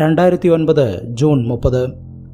രണ്ടായിരത്തി ഒൻപത് ജൂൺ മുപ്പത്.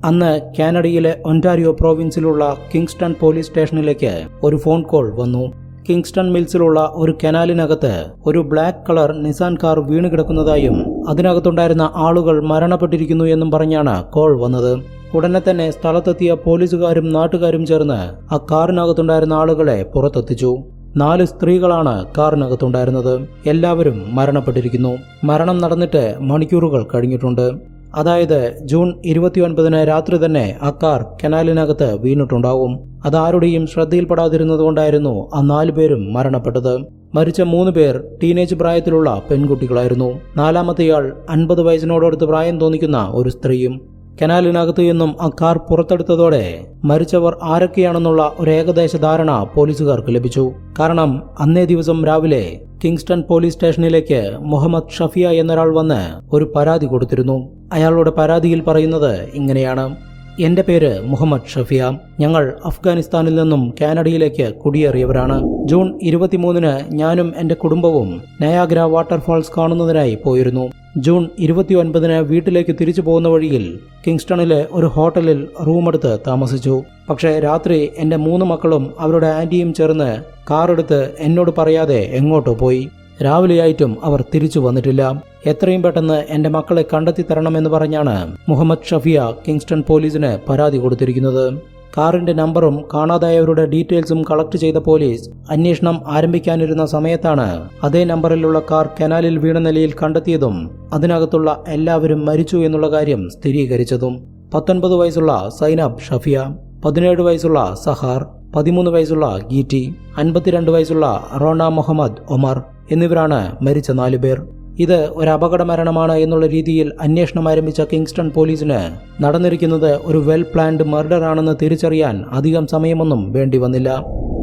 അന്ന് കാനഡയിലെ ഒന്റാരിയോ പ്രോവിൻസിലുള്ള കിങ്സ്റ്റൺ പോലീസ് സ്റ്റേഷനിലേക്ക് ഒരു ഫോൺ കോൾ വന്നു. കിങ്സ്റ്റൺ മിൽസിലുള്ള ഒരു കനാലിനകത്ത് ഒരു ബ്ലാക്ക് കളർ നിസാൻ കാർ വീണ് കിടക്കുന്നതായും അതിനകത്തുണ്ടായിരുന്ന ആളുകൾ മരണപ്പെട്ടിരിക്കുന്നു എന്നും പറഞ്ഞാണ് കോൾ വന്നത്. ഉടനെ തന്നെ സ്ഥലത്തെത്തിയ പോലീസുകാരും നാട്ടുകാരും ചേർന്ന് ആ കാറിനകത്തുണ്ടായിരുന്ന ആളുകളെ പുറത്തെത്തിച്ചു. നാല് സ്ത്രീകളാണ് കാറിനകത്തുണ്ടായിരുന്നത്. എല്ലാവരും മരണപ്പെട്ടിരിക്കുന്നു. മരണം നടന്നിട്ട് മണിക്കൂറുകൾ കഴിഞ്ഞിട്ടുണ്ട്. അതായത് ജൂൺ ഇരുപത്തിയൊൻപതിന് രാത്രി തന്നെ ആ കാർ കനാലിനകത്ത് വീണിട്ടുണ്ടാവും അതാരുടെയും ശ്രദ്ധയിൽപ്പെടാതിരുന്നതുകൊണ്ടായിരുന്നു ആ നാലു പേരും മരണപ്പെട്ടത്. മരിച്ച മൂന്ന് പേർ ടീനേജ് പ്രായത്തിലുള്ള പെൺകുട്ടികളായിരുന്നു. നാലാമത്തെയാൾ അൻപത് വയസ്സിനോടടുത്ത് പ്രായം തോന്നിക്കുന്ന ഒരു സ്ത്രീയും കനാലിനകത്തു നിന്നും ആ കാർ പുറത്തെടുത്തതോടെ മരിച്ചവർ ആരൊക്കെയാണെന്നുള്ള ഒരു ഏകദേശ ധാരണ പോലീസുകാർക്ക് ലഭിച്ചു. കാരണം അന്നേ ദിവസം രാവിലെ കിങ്സ്റ്റൺ പോലീസ് സ്റ്റേഷനിലേക്ക് മുഹമ്മദ് ഷഫിയ എന്നൊരാൾ വന്ന് ഒരു പരാതി കൊടുത്തിരുന്നു. അയാളുടെ പരാതിയിൽ പറയുന്നത് ഇങ്ങനെയാണ്. എന്റെ പേര് മുഹമ്മദ് ഷഫിയ. ഞങ്ങൾ അഫ്ഗാനിസ്ഥാനിൽ നിന്നും കാനഡയിലേക്ക് കുടിയേറിയവരാണ്. ജൂൺ ഇരുപത്തിമൂന്നിന് ഞാനും എന്റെ കുടുംബവും നയാഗ്ര വാട്ടർഫാൾസ് കാണുന്നതിനായി പോയിരുന്നു. ജൂൺ ഇരുപത്തിയൊൻപതിന് വീട്ടിലേക്ക് തിരിച്ചു പോകുന്ന വഴിയിൽ കിങ്സ്റ്റണിലെ ഒരു ഹോട്ടലിൽ റൂമെടുത്ത് താമസിച്ചു. പക്ഷേ രാത്രി എന്റെ മൂന്ന് മക്കളും അവരുടെ ആന്റിയും ചേർന്ന് കാറെടുത്ത് എന്നോട് പറയാതെ എങ്ങോട്ടോ പോയി. രാവിലെയായിട്ടും അവർ തിരിച്ചു വന്നിട്ടില്ല. എത്രയും പെട്ടെന്ന് എന്റെ മക്കളെ കണ്ടെത്തി തരണമെന്ന് പറഞ്ഞാണ് മുഹമ്മദ് ഷഫിയ കിങ്സ്റ്റൺ പോലീസിന് പരാതി കൊടുത്തിരിക്കുന്നത്. കാറിന്റെ നമ്പറും കാണാതായവരുടെ ഡീറ്റെയിൽസും കളക്ട് ചെയ്ത പോലീസ് അന്വേഷണം ആരംഭിക്കാനിരുന്ന സമയത്താണ് അതേ നമ്പറിലുള്ള കാർ കനാലിൽ വീണ നിലയിൽ കണ്ടെത്തിയതും അതിനകത്തുള്ള എല്ലാവരും മരിച്ചു എന്നുള്ള കാര്യം സ്ഥിരീകരിച്ചതും. പത്തൊൻപത് വയസ്സുള്ള സൈനബ് ഷഫിയ പതിനേഴ് വയസ്സുള്ള സഹാർ പതിമൂന്ന് വയസ്സുള്ള ഗീറ്റി അൻപത്തിരണ്ട് വയസ്സുള്ള റോണ മുഹമ്മദ് ഒമർ എന്നിവരാണ് മരിച്ച നാലുപേർ. ഇത് ഒരു അപകട മരണമാണ് എന്നുള്ള രീതിയിൽ അന്വേഷണം ആരംഭിച്ച കിങ്സ്റ്റൺ പോലീസിന് നടന്നിരിക്കുന്നത് ഒരു വെൽ പ്ലാൻഡ് മർഡർ ആണെന്ന് തിരിച്ചറിയാൻ അധികം സമയമൊന്നും വേണ്ടി വന്നില്ല.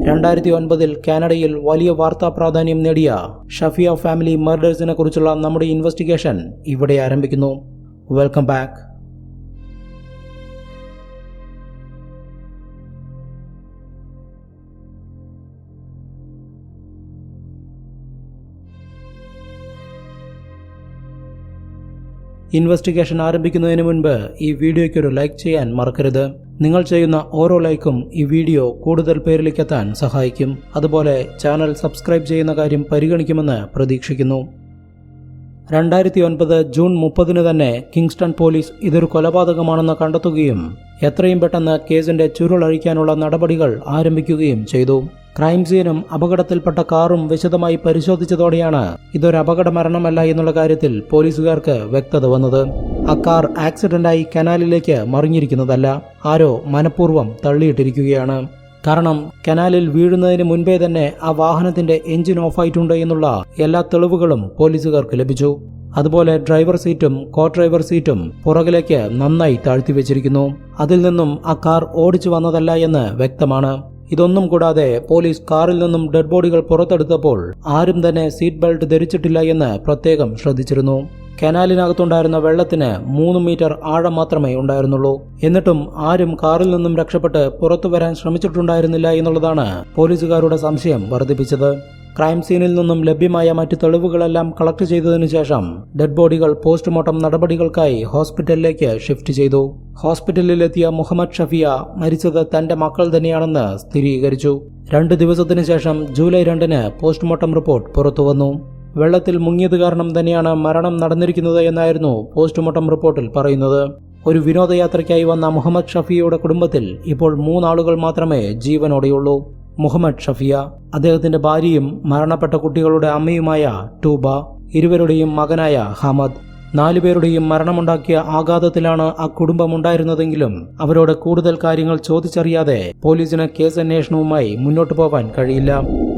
രണ്ടായിരത്തി ഒൻപതിൽ കാനഡയിൽ വലിയ വാർത്താ പ്രാധാന്യം നേടിയ ഷഫിയ ഫാമിലി മർഡേഴ്സിനെ കുറിച്ചുള്ള നമ്മുടെ ഇൻവെസ്റ്റിഗേഷൻ ഇവിടെ ആരംഭിക്കുന്നു. വെൽക്കം ബാക്ക് ഇൻവെസ്റ്റിഗേഷൻ ആരംഭിക്കുന്നതിന് മുൻപ് ഈ വീഡിയോയ്ക്ക് ഒരു ലൈക്ക് ചെയ്യാൻ മറക്കരുത്. നിങ്ങൾ ചെയ്യുന്ന ഓരോ ലൈക്കും ഈ വീഡിയോ കൂടുതൽ പേരിലേക്ക് എത്താൻ സഹായിക്കും. അതുപോലെ ചാനൽ സബ്സ്ക്രൈബ് ചെയ്യുന്ന കാര്യം പരിഗണിക്കുമെന്ന് പ്രതീക്ഷിക്കുന്നു. രണ്ടായിരത്തി ഒൻപത് ജൂൺ മുപ്പതിന് തന്നെ കിങ്സ്റ്റൺ പോലീസ് ഇതൊരു കൊലപാതകമാണെന്ന് കണ്ടെത്തുകയും എത്രയും പെട്ടെന്ന് കേസിന്റെ ചുരുളഴിക്കാനുള്ള നടപടികൾ ആരംഭിക്കുകയും ചെയ്തു. ക്രൈം സീനും അപകടത്തിൽപ്പെട്ട കാറും വിശദമായി പരിശോധിച്ചതോടെയാണ് ഇതൊരു അപകട മരണമല്ല എന്നുള്ള കാര്യത്തിൽ പോലീസുകാർക്ക് വ്യക്തത വന്നത്. ആ കാർ ആക്സിഡന്റായി കനാലിലേക്ക് മറിഞ്ഞിരിക്കുന്നതല്ല. ആരോ മനഃപൂർവം തള്ളിയിട്ടിരിക്കുകയാണ്. കാരണം കനാലിൽ വീഴുന്നതിന് മുൻപേ തന്നെ ആ വാഹനത്തിന്റെ എഞ്ചിൻ ഓഫായിട്ടുണ്ട് എന്നുള്ള എല്ലാ തെളിവുകളും പോലീസുകാർക്ക് ലഭിച്ചു. അതുപോലെ ഡ്രൈവർ സീറ്റും കോ ഡ്രൈവർ സീറ്റും പുറകിലേക്ക് നന്നായി താഴ്ത്തി വെച്ചിരിക്കുന്നു. അതിൽ നിന്നും ആ കാർ ഓടിച്ചു വന്നതല്ല എന്ന് വ്യക്തമാണ്. ഇതൊന്നും കൂടാതെ പോലീസ് കാറിൽ നിന്നും ഡെഡ് ബോഡികൾ പുറത്തെടുത്തപ്പോൾ ആരും തന്നെ സീറ്റ് ബെൽറ്റ് ധരിച്ചിട്ടില്ല എന്ന് പ്രത്യേകം ശ്രദ്ധിച്ചിരുന്നു. കനാലിനകത്തുണ്ടായിരുന്ന വെള്ളത്തിന് മൂന്ന് മീറ്റർ ആഴം മാത്രമേ ഉണ്ടായിരുന്നുള്ളൂ. എന്നിട്ടും ആരും കാറിൽ നിന്നും രക്ഷപ്പെട്ട് പുറത്തു വരാൻ ശ്രമിച്ചിട്ടുണ്ടായിരുന്നില്ല എന്നുള്ളതാണ് പോലീസുകാരുടെ സംശയം വർദ്ധിപ്പിച്ചത്. ക്രൈം സീനിൽ നിന്നും ലഭ്യമായ മറ്റ് തെളിവുകളെല്ലാം കളക്ട് ചെയ്തതിനു ശേഷം ഡെഡ് ബോഡികൾ പോസ്റ്റ്മോർട്ടം നടപടികൾക്കായി ഹോസ്പിറ്റലിലേക്ക് ഷിഫ്റ്റ് ചെയ്തു. ഹോസ്പിറ്റലിലെത്തിയ മുഹമ്മദ് ഷഫിയ മരിച്ചത് തന്റെ മക്കൾ തന്നെയാണെന്ന് സ്ഥിരീകരിച്ചു. രണ്ട് ദിവസത്തിനു ശേഷം ജൂലൈ രണ്ടിന് പോസ്റ്റ്മോർട്ടം റിപ്പോർട്ട് പുറത്തുവന്നു. വെള്ളത്തിൽ മുങ്ങിയത് കാരണം തന്നെയാണ് മരണം നടന്നിരിക്കുന്നത് എന്നായിരുന്നു പോസ്റ്റ്മോർട്ടം റിപ്പോർട്ടിൽ പറയുന്നത്. ഒരു വിനോദയാത്രയ്ക്കായി വന്ന മുഹമ്മദ് ഷഫിയയുടെ കുടുംബത്തിൽ ഇപ്പോൾ മൂന്നാളുകൾ മാത്രമേ ജീവനോടെയുള്ളൂ. മുഹമ്മദ് ഷഫിയ അദ്ദേഹത്തിന്റെ ഭാര്യയും മരണപ്പെട്ട കുട്ടികളുടെ അമ്മയുമായ ടൂബ ഇരുവരുടെയും മകനായ ഹമദ്. നാലുപേരുടെയും മരണമുണ്ടാക്കിയ ആഘാതത്തിലാണ് ആ കുടുംബം ഉണ്ടായിരുന്നതെങ്കിലും അവരോട് കൂടുതൽ കാര്യങ്ങൾ ചോദിച്ചറിയാതെ പോലീസിന് കേസ് അന്വേഷണവുമായി മുന്നോട്ടു പോവാൻ കഴിയില്ല.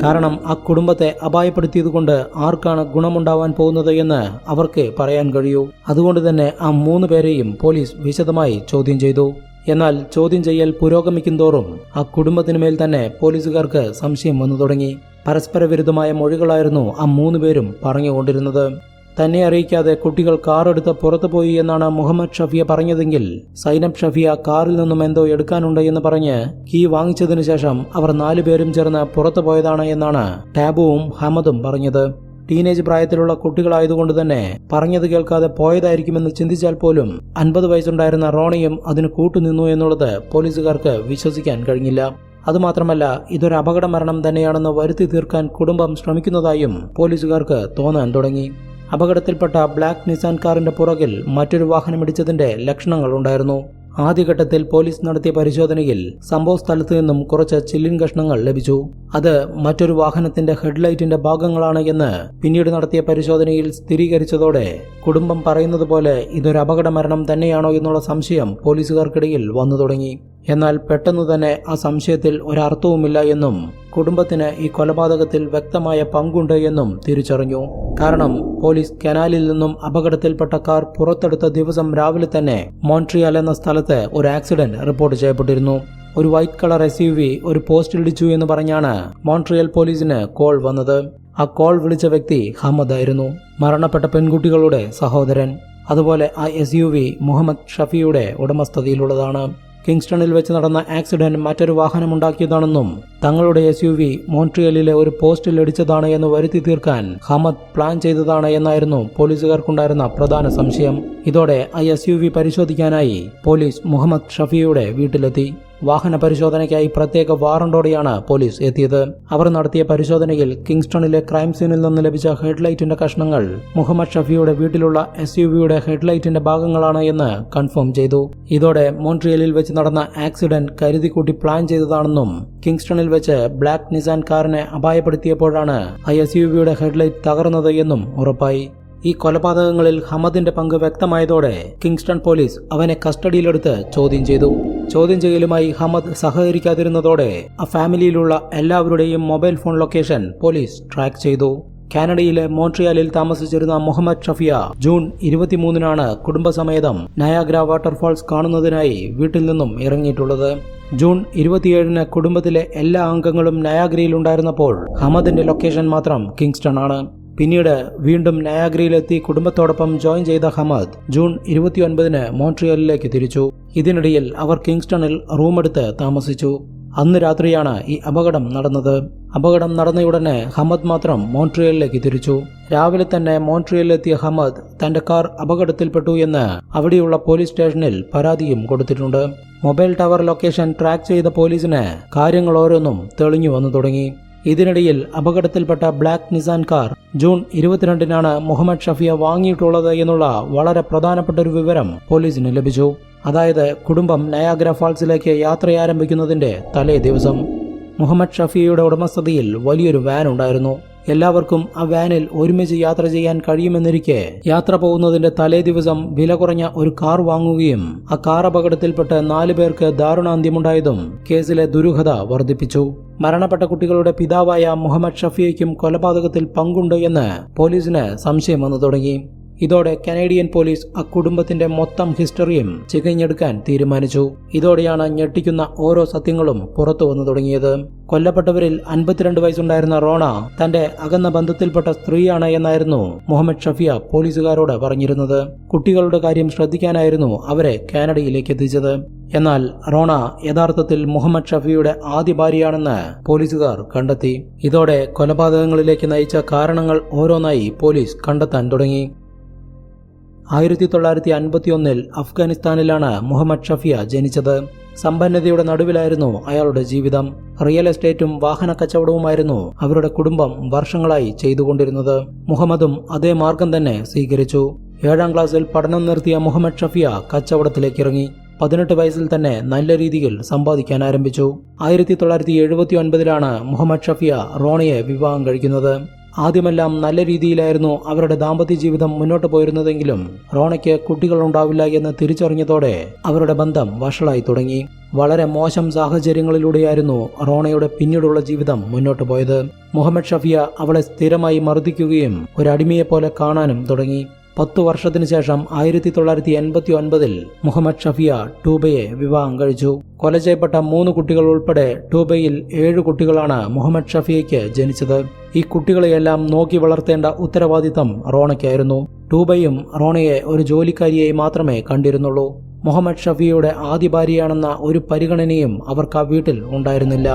കാരണം ആ കുടുംബത്തെ അപായപ്പെടുത്തിയതുകൊണ്ട് ആർക്കാണ് ഗുണമുണ്ടാവാൻ പോകുന്നത് എന്ന് അവർക്ക് പറയാൻ കഴിയൂ. അതുകൊണ്ട് തന്നെ ആ മൂന്ന് പേരെയും പോലീസ് വിശദമായി ചോദ്യം ചെയ്തു. എന്നാൽ ചോദ്യം ചെയ്യൽ പുരോഗമിക്കും തോറും ആ കുടുംബത്തിനു മേൽ തന്നെ പോലീസുകാർക്ക് സംശയം വന്നു തുടങ്ങി. പരസ്പര വിരുദ്ധമായ മൊഴികളായിരുന്നു ആ മൂന്ന് പേരും പറഞ്ഞുകൊണ്ടിരുന്നത്. തന്നെ അറിയിക്കാതെ കുട്ടികൾ കാർ എടുത്ത് പുറത്തു പോയി എന്നാണ് മുഹമ്മദ് ഷഫിയ പറഞ്ഞതെങ്കിൽ സൈനബ് ഷഫിയ കാറിൽ നിന്നും എന്തോ എടുക്കാനുണ്ട് എന്ന് പറഞ്ഞ് കീ വാങ്ങിച്ചതിനു ശേഷം അവർ നാലുപേരും ചേർന്ന് പുറത്തു പോയതാണ് എന്നാണ് ടാബുവും ഹമദും പറഞ്ഞത്. ടീനേജ് പ്രായത്തിലുള്ള കുട്ടികളായതുകൊണ്ട് തന്നെ പറഞ്ഞത് കേൾക്കാതെ പോയതായിരിക്കുമെന്ന് ചിന്തിച്ചാൽ പോലും അൻപത് വയസ്സുണ്ടായിരുന്ന റോണിയും അതിന് കൂട്ടുനിന്നു എന്നുള്ളത് പോലീസുകാർക്ക് വിശ്വസിക്കാൻ കഴിഞ്ഞില്ല. അതുമാത്രമല്ല ഇതൊരു അപകട മരണം തന്നെയാണെന്ന് വരുത്തി തീർക്കാൻ കുടുംബം ശ്രമിക്കുന്നതായും പോലീസുകാർക്ക് തോന്നാൻ തുടങ്ങി. അപകടത്തിൽപ്പെട്ട ബ്ലാക്ക് നിസാൻ കാറിന്റെ പുറകിൽ മറ്റൊരു വാഹനമിടിച്ചതിന്റെ ലക്ഷണങ്ങൾ ഉണ്ടായിരുന്നു. ആദ്യഘട്ടത്തിൽ പോലീസ് നടത്തിയ പരിശോധനയിൽ സംഭവ സ്ഥലത്ത് നിന്നും കുറച്ച് ചില്ലിൻ കഷ്ണങ്ങൾ ലഭിച്ചു. അത് മറ്റൊരു വാഹനത്തിന്റെ ഹെഡ്ലൈറ്റിന്റെ ഭാഗങ്ങളാണ് എന്ന് പിന്നീട് നടത്തിയ പരിശോധനയിൽ സ്ഥിരീകരിച്ചതോടെ കുടുംബം പറയുന്നത് പോലെ ഇതൊരു അപകട മരണം തന്നെയാണോ എന്നുള്ള സംശയം പോലീസുകാർക്കിടയിൽ വന്നു തുടങ്ങി. എന്നാൽ പെട്ടെന്ന് തന്നെ ആ സംശയത്തിൽ ഒരർത്ഥവുമില്ല എന്നും കുടുംബത്തിന് ഈ കൊലപാതകത്തിൽ വ്യക്തമായ പങ്കുണ്ട് എന്നും തിരിച്ചറിഞ്ഞു. കാരണം പോലീസ് കനാലിൽ നിന്നും അപകടത്തിൽപ്പെട്ട കാർ പുറത്തെടുത്ത ദിവസം രാവിലെ തന്നെ മോൺട്രിയാൽ എന്ന സ്ഥലത്ത് ഒരു ആക്സിഡന്റ് റിപ്പോർട്ട് ചെയ്യപ്പെട്ടിരുന്നു. ഒരു white colour S U V ഒരു പോസ്റ്റിലിടിച്ചു എന്ന് പറഞ്ഞാണ് മോൺട്രിയൽ പോലീസിന് കോൾ വന്നത്. ആ കോൾ വിളിച്ച വ്യക്തി ഹമ്മദ് ആയിരുന്നു. മരണപ്പെട്ട പെൺകുട്ടികളുടെ സഹോദരൻ. അതുപോലെ ആ എസ് യു വി മുഹമ്മദ് ഷഫിയുടെ ഉടമസ്ഥതയിലുള്ളതാണ്. കിങ്സ്റ്റണിൽ വെച്ച് നടന്ന ആക്സിഡന്റ് മറ്റൊരു വാഹനമുണ്ടാക്കിയതാണെന്നും തങ്ങളുടെ എസ് യു വി മോൺട്രിയലിലെ ഒരു പോസ്റ്റിൽ ഇടിച്ചതാണ് എന്ന് വരുത്തി തീർക്കാൻ ഹമദ് പ്ലാൻ ചെയ്തതാണ് എന്നായിരുന്നു പോലീസുകാർക്കുണ്ടായിരുന്ന പ്രധാന സംശയം. ഇതോടെ ആ എസ് യു വി പരിശോധിക്കാനായി പോലീസ് മുഹമ്മദ് ഷഫിയുടെ വീട്ടിലെത്തി. വാഹന പരിശോധനയ്ക്കായി പ്രത്യേക വാറണ്ടോടെയാണ് പോലീസ് എത്തിയത്. അവർ നടത്തിയ പരിശോധനയിൽ കിങ്സ്റ്റണിലെ ക്രൈം സീനിൽ നിന്ന് ലഭിച്ച ഹെഡ്ലൈറ്റിന്റെ കഷ്ണങ്ങൾ മുഹമ്മദ് ഷഫിയുടെ വീട്ടിലുള്ള എസ് യു വിയുടെ ഹെഡ്ലൈറ്റിന്റെ ഭാഗങ്ങളാണ് എന്ന് കൺഫേം ചെയ്തു. ഇതോടെ മോൺട്രിയലിൽ വെച്ച് നടന്ന ആക്സിഡന്റ് കരുതിക്കൂട്ടി പ്ലാൻ ചെയ്തതാണെന്നും കിങ്സ്റ്റണിൽ വെച്ച് ബ്ലാക്ക് നിസാൻ കാറിനെ അപായപ്പെടുത്തിയപ്പോഴാണ് ആ എസ് യു വിയുടെ ഹെഡ്ലൈറ്റ് തകർന്നത് എന്നും ഉറപ്പായി. ഈ കൊലപാതകങ്ങളിൽ ഹമദിന്റെ പങ്ക് വ്യക്തമായതോടെ കിങ്സ്റ്റൺ പോലീസ് അവനെ കസ്റ്റഡിയിലെടുത്ത് ചോദ്യം ചെയ്തു. ചോദ്യം ചെയ്യലുമായി ഹമദ് സഹകരിക്കാതിരുന്നതോടെ ആ ഫാമിലിയിലുള്ള എല്ലാവരുടെയും mobile phone location police track ചെയ്തു. കാനഡയിലെ മോൺട്രിയാലിൽ താമസിച്ചിരുന്ന മുഹമ്മദ് ഷഫിയ ജൂൺ ഇരുപത്തിമൂന്നിനാണ് കുടുംബസമേതം നയാഗ്ര വാട്ടർഫാൾസ് കാണുന്നതിനായി വീട്ടിൽ നിന്നും ഇറങ്ങിയിട്ടുള്ളത്. ജൂൺ ഇരുപത്തിയേഴിന് കുടുംബത്തിലെ എല്ലാ അംഗങ്ങളും നയാഗ്രയിൽ ഉണ്ടായിരുന്നപ്പോൾ ഹമദിന്റെ ലൊക്കേഷൻ മാത്രം കിങ്സ്റ്റൺ ആണ്. പിന്നീട് വീണ്ടും നയാഗ്രയിലെത്തി കുടുംബത്തോടൊപ്പം ജോയിൻ ചെയ്ത ഹമാദ് ജൂൺ ഇരുപത്തിയൊൻപതിന് മോൺട്രിയലിലേക്ക് തിരിച്ചു. ഇതിനിടയിൽ അവർ കിങ്സ്റ്റണിൽ റൂമെടുത്ത് താമസിച്ചു. അന്ന് രാത്രിയാണ് ഈ അപകടം നടന്നത്. അപകടം നടന്നയുടനെ ഹമദ് മാത്രം മോൺട്രിയലിലേക്ക് തിരിച്ചു. രാവിലെ തന്നെ മോൺട്രിയലിലെത്തിയ ഹമദ് തന്റെ കാർ അപകടത്തിൽപ്പെട്ടു എന്ന് അവിടെയുള്ള പോലീസ് സ്റ്റേഷനിൽ പരാതിയും കൊടുത്തിട്ടുണ്ട്. മൊബൈൽ ടവർ ലൊക്കേഷൻ ട്രാക്ക് ചെയ്ത പോലീസിന് കാര്യങ്ങൾ ഓരോന്നും തെളിഞ്ഞു വന്നു തുടങ്ങി. ഇതിനിടയിൽ അപകടത്തിൽപ്പെട്ട ബ്ലാക്ക് നിസാൻ കാർ ജൂൺ ഇരുപത്തിരണ്ടിനാണ് മുഹമ്മദ് ഷഫിയ വാങ്ങിയിട്ടുള്ളത് എന്നുള്ള വളരെ പ്രധാനപ്പെട്ട ഒരു വിവരം പോലീസിന് ലഭിച്ചു. അതായത് കുടുംബം നയാഗ്ര ഫാൾസിലേക്ക് യാത്ര ആരംഭിക്കുന്നതിന്റെ തലേ ദിവസം. മുഹമ്മദ് ഷഫിയുടെ ഉടമസ്ഥതയിൽ വലിയൊരു വാൻ ഉണ്ടായിരുന്നു. എല്ലാവർക്കും ആ വാനിൽ ഒരുമിച്ച് യാത്ര ചെയ്യാൻ കഴിയുമെന്നിരിക്കെ യാത്ര പോകുന്നതിന്റെ തലേ ദിവസം വില കുറഞ്ഞ ഒരു കാർ വാങ്ങുകയും ആ കാർ അപകടത്തിൽപ്പെട്ട് നാലു പേർക്ക് ദാരുണാന്ത്യമുണ്ടായതും കേസിലെ ദുരൂഹത വർദ്ധിപ്പിച്ചു. മരണപ്പെട്ട കുട്ടികളുടെ പിതാവായ മുഹമ്മദ് ഷഫിയയ്ക്കും കൊലപാതകത്തിൽ പങ്കുണ്ട് എന്ന് പോലീസിന് സംശയം വന്നു തുടങ്ങി. ഇതോടെ കനേഡിയൻ പോലീസ് ആ കുടുംബത്തിന്റെ മൊത്തം ഹിസ്റ്ററിയും ചികഞ്ഞെടുക്കാൻ തീരുമാനിച്ചു. ഇതോടെയാണ് ഞെട്ടിക്കുന്ന ഓരോ സത്യങ്ങളും പുറത്തു വന്നു തുടങ്ങിയത്. കൊല്ലപ്പെട്ടവരിൽ അൻപത്തിരണ്ട് വയസ്സുണ്ടായിരുന്ന റോണ തന്റെ അകന്ന ബന്ധത്തിൽപ്പെട്ട സ്ത്രീയാണ് എന്നായിരുന്നു മുഹമ്മദ് ഷഫിയ പോലീസുകാരോട് പറഞ്ഞിരുന്നത്. കുട്ടികളുടെ കാര്യം ശ്രദ്ധിക്കാനായിരുന്നു അവരെ കാനഡയിലേക്ക് എത്തിച്ചത്. എന്നാൽ റോണ യഥാർത്ഥത്തിൽ മുഹമ്മദ് ഷഫിയുടെ ആദ്യ ഭാര്യയാണെന്ന് പോലീസുകാർ കണ്ടെത്തി. ഇതോടെ കൊലപാതകങ്ങളിലേക്ക് നയിച്ച കാരണങ്ങൾ ഓരോന്നായി പോലീസ് കണ്ടെത്താൻ തുടങ്ങി. ആയിരത്തി തൊള്ളായിരത്തി അൻപത്തിയൊന്നിൽ അഫ്ഗാനിസ്ഥാനിലാണ് മുഹമ്മദ് ഷഫിയ ജനിച്ചത്. സമ്പന്നതയുടെ നടുവിലായിരുന്നു അയാളുടെ ജീവിതം. റിയൽ എസ്റ്റേറ്റും വാഹന കച്ചവടവുമായിരുന്നു അവരുടെ കുടുംബം വർഷങ്ങളായി ചെയ്തുകൊണ്ടിരുന്നത്. മുഹമ്മദും അതേ മാർഗം തന്നെ സ്വീകരിച്ചു. ഏഴാം ക്ലാസ്സിൽ പഠനം നിർത്തിയ മുഹമ്മദ് ഷഫിയ കച്ചവടത്തിലേക്ക് ഇറങ്ങി. പതിനെട്ട് വയസ്സിൽ തന്നെ നല്ല രീതിയിൽ സമ്പാദിക്കാൻ ആരംഭിച്ചു. ആയിരത്തി തൊള്ളായിരത്തി എഴുപത്തി ഒൻപതിലാണ് മുഹമ്മദ് ഷഫിയ റോണിയെ വിവാഹം കഴിക്കുന്നത്. ആദ്യമെല്ലാം നല്ല രീതിയിലായിരുന്നു അവരുടെ ദാമ്പത്യ ജീവിതം മുന്നോട്ട് പോയിരുന്നതെങ്കിലും റോണയ്ക്ക് കുട്ടികൾ ഉണ്ടാവില്ല എന്ന് തിരിച്ചറിഞ്ഞതോടെ അവരുടെ ബന്ധം വഷളായി തുടങ്ങി. വളരെ മോശം സാഹചര്യങ്ങളിലൂടെയായിരുന്നു റോണയുടെ പിന്നീടുള്ള ജീവിതം മുന്നോട്ട് പോയത്. മുഹമ്മദ് ഷഫിയ അവളെ സ്ഥിരമായി മർദ്ദിക്കുകയും ഒരു അടിമയെപ്പോലെ കാണാനും തുടങ്ങി. പത്തു വർഷത്തിനു ശേഷം ആയിരത്തി തൊള്ളായിരത്തി എൺപത്തി ഒൻപതിൽ മുഹമ്മദ് ഷഫിയ ടൂബയെ വിവാഹം കഴിച്ചു. കൊല ചെയ്യപ്പെട്ട മൂന്ന് കുട്ടികൾ ഉൾപ്പെടെ ടൂബയിൽ ഏഴ് കുട്ടികളാണ് മുഹമ്മദ് ഷഫിയയ്ക്ക് ജനിച്ചത്. ഈ കുട്ടികളെയെല്ലാം നോക്കി വളർത്തേണ്ട ഉത്തരവാദിത്തം റോണയ്ക്കായിരുന്നു. ടൂബയും റോണയെ ഒരു ജോലിക്കാരിയായി മാത്രമേ കണ്ടിരുന്നുള്ളൂ. മുഹമ്മദ് ഷഫിയുടെ ആദ്യ ഭാര്യയാണെന്ന ഒരു പരിഗണനയും അവർക്ക് ആ വീട്ടിൽ ഉണ്ടായിരുന്നില്ല.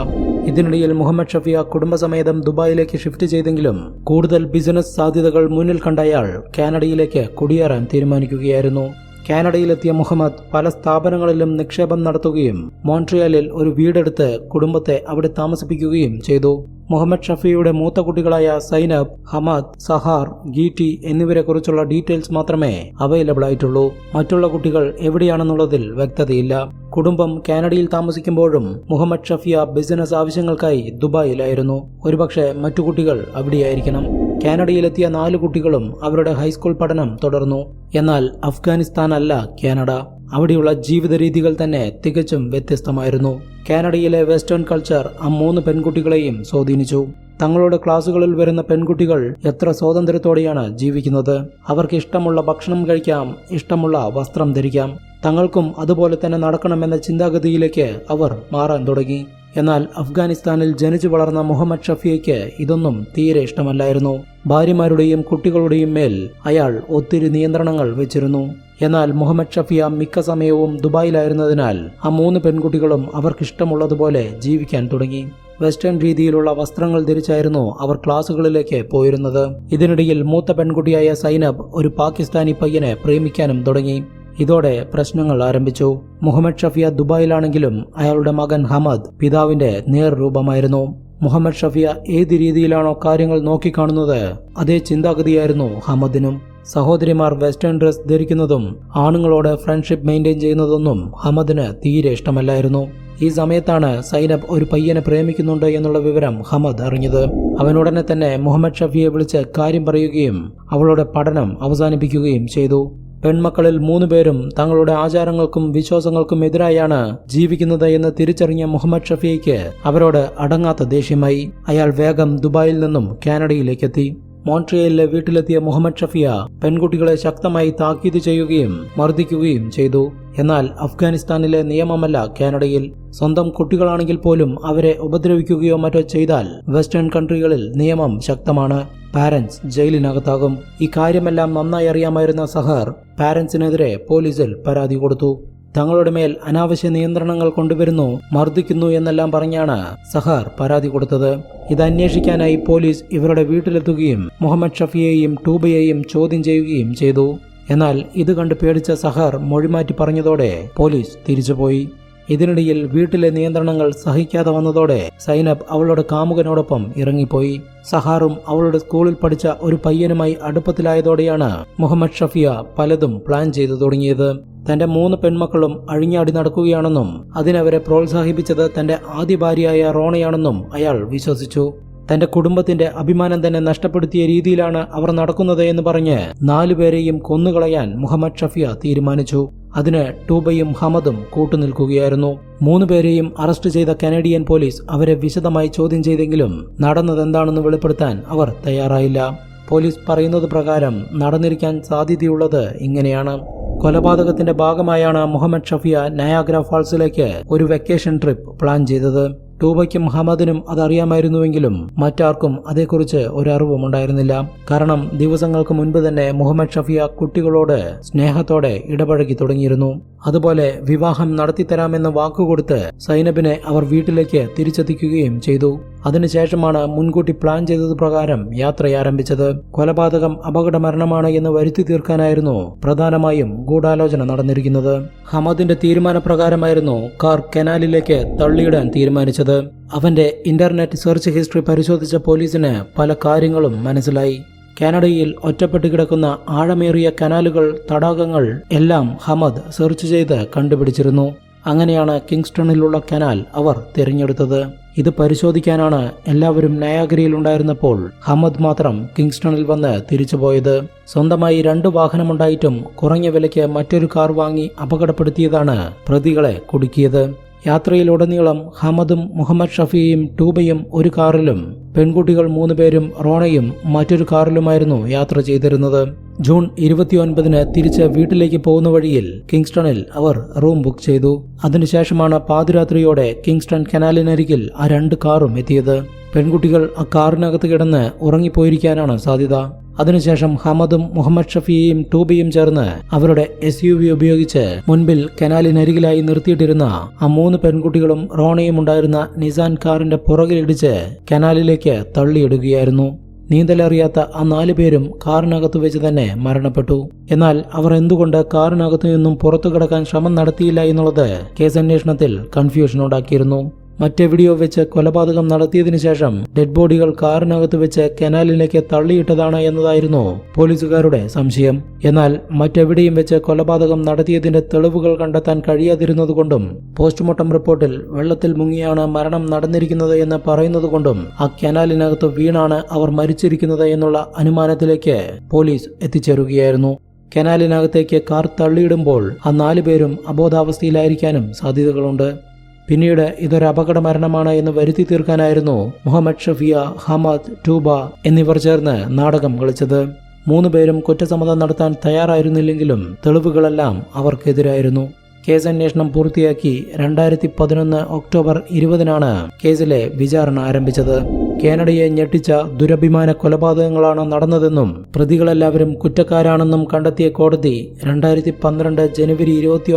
ഇതിനിടയിൽ മുഹമ്മദ് ഷഫിയ കുടുംബസമേതം ദുബായിലേക്ക് ഷിഫ്റ്റ് ചെയ്തെങ്കിലും കൂടുതൽ ബിസിനസ് സാധ്യതകൾ മുന്നിൽ കണ്ടയാൾ കാനഡയിലേക്ക് കുടിയേറാൻ തീരുമാനിക്കുകയായിരുന്നു. കാനഡയിലെത്തിയ മുഹമ്മദ് പല സ്ഥാപനങ്ങളിലും നിക്ഷേപം നടത്തുകയും മോൺട്രിയാലിൽ ഒരു വീടെടുത്ത് കുടുംബത്തെ അവിടെ താമസിപ്പിക്കുകയും ചെയ്തു. മുഹമ്മദ് ഷഫിയുടെ മൂത്ത കുട്ടികളായ സൈനബ് ഹമദ് സഹാർ ഗീറ്റി എന്നിവരെ കുറിച്ചുള്ള ഡീറ്റെയിൽസ് മാത്രമേ അവൈലബിൾ ആയിട്ടുള്ളൂ. മറ്റുള്ള കുട്ടികൾ എവിടെയാണെന്നുള്ളതിൽ വ്യക്തതയില്ല. കുടുംബം കാനഡയിൽ താമസിക്കുമ്പോഴും മുഹമ്മദ് ഷഫിയ ബിസിനസ് ആവശ്യങ്ങൾക്കായി ദുബായിലായിരുന്നു. ഒരുപക്ഷെ മറ്റു കുട്ടികൾ അവിടെയായിരിക്കണം. കാനഡയിലെത്തിയ നാല് കുട്ടികളും അവരുടെ ഹൈസ്കൂൾ പഠനം തുടർന്നു. എന്നാൽ അഫ്ഗാനിസ്ഥാൻ അല്ല കാനഡ. അവിടെയുള്ള ജീവിത രീതികൾ തന്നെ തികച്ചും വ്യത്യസ്തമായിരുന്നു. കാനഡയിലെ വെസ്റ്റേൺ കൾച്ചർ ആ മൂന്ന് പെൺകുട്ടികളെയും സ്വാധീനിച്ചു. തങ്ങളുടെ ക്ലാസ്സുകളിൽ വരുന്ന പെൺകുട്ടികൾ എത്ര സ്വാതന്ത്ര്യത്തോടെയാണ് ജീവിക്കുന്നത്? അവർക്ക് ഇഷ്ടമുള്ള ഭക്ഷണം കഴിക്കാം ഇഷ്ടമുള്ള വസ്ത്രം ധരിക്കാം. തങ്ങൾക്കും അതുപോലെ തന്നെ നടക്കണമെന്ന ചിന്താഗതിയിലേക്ക് അവർ മാറാൻ തുടങ്ങി. എന്നാൽ അഫ്ഗാനിസ്ഥാനിൽ ജനിച്ചു വളർന്ന മുഹമ്മദ് ഷഫിയയ്ക്ക് ഇതൊന്നും തീരെ ഇഷ്ടമല്ലായിരുന്നു. ഭാര്യമാരുടെയും കുട്ടികളുടെയും മേൽ അയാൾ ഒത്തിരി നിയന്ത്രണങ്ങൾ വെച്ചിരുന്നു. എന്നാൽ മുഹമ്മദ് ഷഫിയ മിക്ക സമയവും ദുബായിലായിരുന്നതിനാൽ ആ മൂന്ന് പെൺകുട്ടികളും അവർക്കിഷ്ടമുള്ളതുപോലെ ജീവിക്കാൻ തുടങ്ങി. വെസ്റ്റേൺ രീതിയിലുള്ള വസ്ത്രങ്ങൾ ധരിച്ചായിരുന്നു അവർ ക്ലാസുകളിലേക്ക് പോയിരുന്നത്. ഇതിനിടയിൽ മൂത്ത പെൺകുട്ടിയായ സൈനബ് ഒരു പാകിസ്ഥാനി പയ്യനെ പ്രേമിക്കാനും തുടങ്ങി. ഇതോടെ പ്രശ്നങ്ങൾ ആരംഭിച്ചു. മുഹമ്മദ് ഷഫിയ ദുബായിലാണെങ്കിലും അയാളുടെ മകൻ ഹമദ് പിതാവിന്റെ നേർരൂപമായിരുന്നു മുഹമ്മദ് ഷഫിയ ഏത് രീതിയിലാണോ കാര്യങ്ങൾ നോക്കിക്കാണുന്നത് അതേ ചിന്താഗതിയായിരുന്നു ഹമദിനും. സഹോദരിമാർ വെസ്റ്റേൺ ഡ്രസ് ധരിക്കുന്നതും ആണുങ്ങളോട് ഫ്രണ്ട്ഷിപ്പ് മെയിന്റെയിൻ ചെയ്യുന്നതൊന്നും ഹമദിന് തീരെ ഇഷ്ടമല്ലായിരുന്നു. ഈ സമയത്താണ് സൈനബ് ഒരു പയ്യനെ പ്രേമിക്കുന്നുണ്ട് എന്നുള്ള വിവരം ഹമദ് അറിഞ്ഞത്. അവനുടനെ തന്നെ മുഹമ്മദ് ഷഫിയെ വിളിച്ച് കാര്യം പറയുകയും അവളുടെ പഠനം അവസാനിപ്പിക്കുകയും ചെയ്തു. പെൺമക്കളിൽ മൂന്ന് പേരും തങ്ങളുടെ ആചാരങ്ങൾക്കും വിശ്വാസങ്ങൾക്കും എതിരായാണ് ജീവിക്കുന്നത് എന്ന് തിരിച്ചറിഞ്ഞ മുഹമ്മദ് ഷഫിയയ്ക്ക് അവരോട് അടങ്ങാത്ത ദേഷ്യമായി. അയാൾ വേഗം ദുബായിൽ നിന്നും കാനഡയിലേക്കെത്തി. മോൺട്രിയലിലെ വീട്ടിലെത്തിയ മുഹമ്മദ് ഷഫിയ പെൺകുട്ടികളെ ശക്തമായി താക്കീത് ചെയ്യുകയും മർദ്ദിക്കുകയും ചെയ്തു. എന്നാൽ അഫ്ഗാനിസ്ഥാനിലെ നിയമമല്ല കാനഡയിൽ. സ്വന്തം കുട്ടികളാണെങ്കിൽ പോലും അവരെ ഉപദ്രവിക്കുകയോ മറ്റോ ചെയ്താൽ വെസ്റ്റേൺ കൺട്രികളിൽ നിയമം ശക്തമാണ്. പാരൻസ് ജയിലിനകത്താകും. ഈ കാര്യമെല്ലാം നന്നായി അറിയാമായിരുന്ന സഹർ പാരൻസിനെതിരെ പോലീസിൽ പരാതി കൊടുത്തു. തങ്ങളുടെ മേൽ അനാവശ്യ നിയന്ത്രണങ്ങൾ കൊണ്ടുവരുന്നു മർദ്ദിക്കുന്നു എന്നെല്ലാം പറഞ്ഞാണ് സഹാർ പരാതി കൊടുത്തത്. ഇത് അന്വേഷിക്കാനായി പോലീസ് ഇവരുടെ വീട്ടിലെത്തുകയും മുഹമ്മദ് ഷഫിയെയും ടൂബയെയും ചോദ്യം ചെയ്യുകയും ചെയ്തു. എന്നാൽ ഇത് കണ്ട് പേടിച്ച സഹാർ മൊഴിമാറ്റി പറഞ്ഞതോടെ പോലീസ് തിരിച്ചുപോയി. ഇതിനിടയിൽ വീട്ടിലെ നിയന്ത്രണങ്ങൾ സഹിക്കാതെ വന്നതോടെ സൈനബ് അവളുടെ കാമുകനോടൊപ്പം ഇറങ്ങിപ്പോയി. സഹാറും അവളുടെ സ്കൂളിൽ പഠിച്ച ഒരു പയ്യനുമായി അടുപ്പത്തിലായതോടെയാണ് മുഹമ്മദ് ഷഫിയ പലതും പ്ലാൻ ചെയ്തു തുടങ്ങിയത്. തന്റെ മൂന്ന് പെൺമക്കളും അഴിഞ്ഞാടി നടക്കുകയാണെന്നും അതിനവരെ പ്രോത്സാഹിപ്പിച്ചത് തന്റെ ആദ്യ ഭാര്യയായ റോണയാണെന്നും അയാൾ വിശ്വസിച്ചു. തന്റെ കുടുംബത്തിന്റെ അഭിമാനം തന്നെ നഷ്ടപ്പെടുത്തിയ രീതിയിലാണ് അവർ നടക്കുന്നത് എന്ന് പറഞ്ഞ് നാലുപേരെയും കൊന്നുകളയാൻ മുഹമ്മദ് ഷഫിയ തീരുമാനിച്ചു. അതിന് ടൂബയും ഹമദും കൂട്ടുനിൽക്കുകയായിരുന്നു. മൂന്നുപേരെയും അറസ്റ്റ് ചെയ്ത കനേഡിയൻ പോലീസ് അവരെ വിശദമായി ചോദ്യം ചെയ്തെങ്കിലും നടന്നതെന്താണെന്ന് വെളിപ്പെടുത്താൻ അവർ തയ്യാറായില്ല. പോലീസ് പറയുന്നത് പ്രകാരം നടന്നിരിക്കാൻ സാധ്യതയുള്ളത് ഇങ്ങനെയാണ്. കൊലപാതകത്തിന്റെ ഭാഗമായാണ് മുഹമ്മദ് ഷഫിയ നയാഗ്ര ഫാൾസിലേക്ക് ഒരു വെക്കേഷൻ ട്രിപ്പ് പ്ലാൻ ചെയ്തത്. ടൂബയ്ക്കും ഹമദിനും അതറിയാമായിരുന്നുവെങ്കിലും മറ്റാർക്കും അതേക്കുറിച്ച് ഒരറിവും ഉണ്ടായിരുന്നില്ല. കാരണം ദിവസങ്ങൾക്ക് മുൻപ് തന്നെ മുഹമ്മദ് ഷഫിയ കുട്ടികളോട് സ്നേഹത്തോടെ ഇടപഴകി തുടങ്ങിയിരുന്നു. അതുപോലെ വിവാഹം നടത്തിത്തരാമെന്ന് വാക്കുകൊടുത്ത് സൈനബിനെ അവർ വീട്ടിലേക്ക് തിരിച്ചെത്തിക്കുകയും ചെയ്തു. അതിനുശേഷമാണ് മുൻകൂട്ടി പ്ലാൻ ചെയ്തത് പ്രകാരം യാത്ര ആരംഭിച്ചത്. കൊലപാതകം അപകട മരണമാണ് എന്ന് വരുത്തി തീർക്കാനായിരുന്നു പ്രധാനമായും ഗൂഢാലോചന നടന്നിരിക്കുന്നത്. ഹമദിന്റെ തീരുമാനപ്രകാരമായിരുന്നു കാർ കനാലിലേക്ക് തള്ളിയിടാൻ തീരുമാനിച്ചത്. അവന്റെ ഇന്റർനെറ്റ് സെർച്ച് ഹിസ്റ്ററി പരിശോധിച്ച പോലീസിന് പല കാര്യങ്ങളും മനസ്സിലായി. കാനഡയിൽ ഒറ്റപ്പെട്ട് കിടക്കുന്ന ആഴമേറിയ കനാലുകൾ തടാകങ്ങൾ എല്ലാം ഹമദ് സെർച്ച് ചെയ്ത് കണ്ടുപിടിച്ചിരുന്നു. അങ്ങനെയാണ് കിങ്സ്റ്റണിലുള്ള കനാൽ അവർ തിരഞ്ഞെടുത്തത്. ഇത് പരിശോധിക്കാനാണ് എല്ലാവരും നയാഗ്രയിൽ ഉണ്ടായിരുന്നപ്പോൾ ഹമദ് മാത്രം കിങ്സ്റ്റണിൽ വന്ന് തിരിച്ചുപോയത് സ്വന്തമായി രണ്ട് വാഹനമുണ്ടായിട്ടും കുറഞ്ഞ വിലയ്ക്ക് മറ്റൊരു കാർ വാങ്ങി അപകടപ്പെടുത്തിയതാണ് പ്രതികളെ കുടുക്കിയത്. യാത്രയിലുടനീളം ഹമദും മുഹമ്മദ് ഷഫിയും ടൂബയും ഒരു കാറിലും പെൺകുട്ടികൾ മൂന്നുപേരും റോണയും മറ്റൊരു കാറിലുമായിരുന്നു യാത്ര ചെയ്തിരുന്നത്. ജൂൺ ഇരുപത്തിയൊൻപതിന് തിരിച്ച് വീട്ടിലേക്ക് പോകുന്ന വഴിയിൽ കിങ്സ്റ്റണിൽ അവർ റൂം ബുക്ക് ചെയ്തു. അതിനുശേഷമാണ് പാതിരാത്രിയോടെ കിങ്സ്റ്റൺ കനാലിനരികിൽ ആ രണ്ട് കാറും എത്തിയത്. പെൺകുട്ടികൾ ആ കാറിനകത്ത് കിടന്ന് ഉറങ്ങിപ്പോയിരിക്കാനാണ് സാധ്യത. അതിനുശേഷം ഹമദും മുഹമ്മദ് ഷഫിയെയും ടൂബിയും ചേർന്ന് അവരുടെ എസ് യു വി ഉപയോഗിച്ച് മുൻപിൽ കനാലിനരികിലായി നിർത്തിയിട്ടിരുന്ന ആ മൂന്ന് പെൺകുട്ടികളും റോണയും ഉണ്ടായിരുന്ന നിസാൻ കാറിന്റെ പുറകിലിടിച്ച് കനാലിലേക്ക് തള്ളിയിടുകയായിരുന്നു. നീന്തലറിയാത്ത ആ നാലു പേരും കാറിനകത്ത് വെച്ച് തന്നെ മരണപ്പെട്ടു. എന്നാൽ അവർ എന്തുകൊണ്ട് കാറിനകത്തു നിന്നും പുറത്തു കിടക്കാൻ ശ്രമം നടത്തിയില്ല എന്നുള്ളത് കേസന്വേഷണത്തിൽ കൺഫ്യൂഷൻ ഉണ്ടാക്കിയിരുന്നു. മറ്റെവിടെയോ വെച്ച് കൊലപാതകം നടത്തിയതിനു ശേഷം ഡെഡ് ബോഡികൾ കാറിനകത്ത് വെച്ച് കനാലിലേക്ക് തള്ളിയിട്ടതാണ് എന്നതായിരുന്നു പോലീസുകാരുടെ സംശയം. എന്നാൽ മറ്റെവിടെയും വെച്ച് കൊലപാതകം നടത്തിയതിന്റെ തെളിവുകൾ കണ്ടെത്താൻ കഴിയാതിരുന്നതുകൊണ്ടും പോസ്റ്റ്മോർട്ടം റിപ്പോർട്ടിൽ വെള്ളത്തിൽ മുങ്ങിയാണ് മരണം നടന്നിരിക്കുന്നത് എന്ന് പറയുന്നതുകൊണ്ടും ആ കനാലിനകത്ത് വീണാണ് അവർ മരിച്ചിരിക്കുന്നത് എന്നുള്ള അനുമാനത്തിലേക്ക് പോലീസ് എത്തിച്ചേരുകയായിരുന്നു. കനാലിനകത്തേക്ക് കാർ തള്ളിയിടുമ്പോൾ ആ നാലുപേരും അബോധാവസ്ഥയിലായിരിക്കാനും സാധ്യതകളുണ്ട്. പിന്നീട് ഇതൊരു അപകട മരണമാണ് എന്ന് വരുത്തി തീർക്കാനായിരുന്നു മുഹമ്മദ് ഷഫിയ ഹമദ് ടൂബ എന്നിവർ ചേർന്ന് നാടകം കളിച്ചത്. മൂന്ന് പേരും കുറ്റസമ്മതം നടത്താൻ തയ്യാറായിരുന്നില്ലെങ്കിലും തെളിവുകളെല്ലാം അവർക്കെതിരായിരുന്നു. കേസ് അന്വേഷണം പൂർത്തിയാക്കി രണ്ടായിരത്തി പതിനൊന്ന് ഒക്ടോബർ ഇരുപതിനാണ് കേസിലെ വിചാരണ ആരംഭിച്ചത്. കാനഡയെ ഞെട്ടിച്ച ദുരഭിമാന കൊലപാതകങ്ങളാണ് നടന്നതെന്നും പ്രതികളെല്ലാവരും കുറ്റക്കാരാണെന്നും കണ്ടെത്തിയ കോടതി രണ്ടായിരത്തി പന്ത്രണ്ട് ജനുവരി ഇരുപത്തി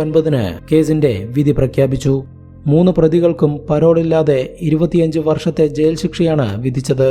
കേസിന്റെ വിധി പ്രഖ്യാപിച്ചു. മൂന്ന് പ്രതികൾക്കും പരോളില്ലാതെ ഇരുപത്തിയഞ്ച് വർഷത്തെ ജയിൽ ശിക്ഷയാണ് വിധിച്ചത്.